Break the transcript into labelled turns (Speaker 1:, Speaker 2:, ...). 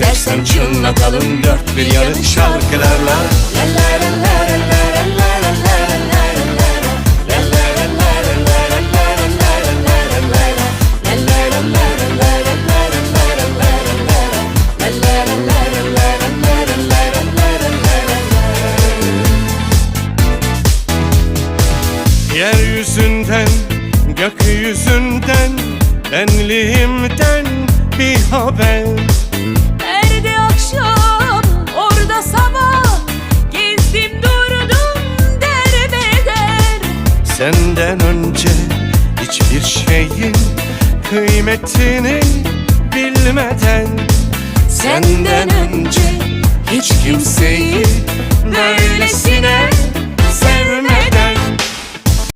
Speaker 1: İstersen çınlatalım dört bir yanı şarkılarla. Yeryüzünden, gökyüzünden, benliğimden bir haber Senden önce hiçbir şeyin kıymetini bilmeden
Speaker 2: Senden önce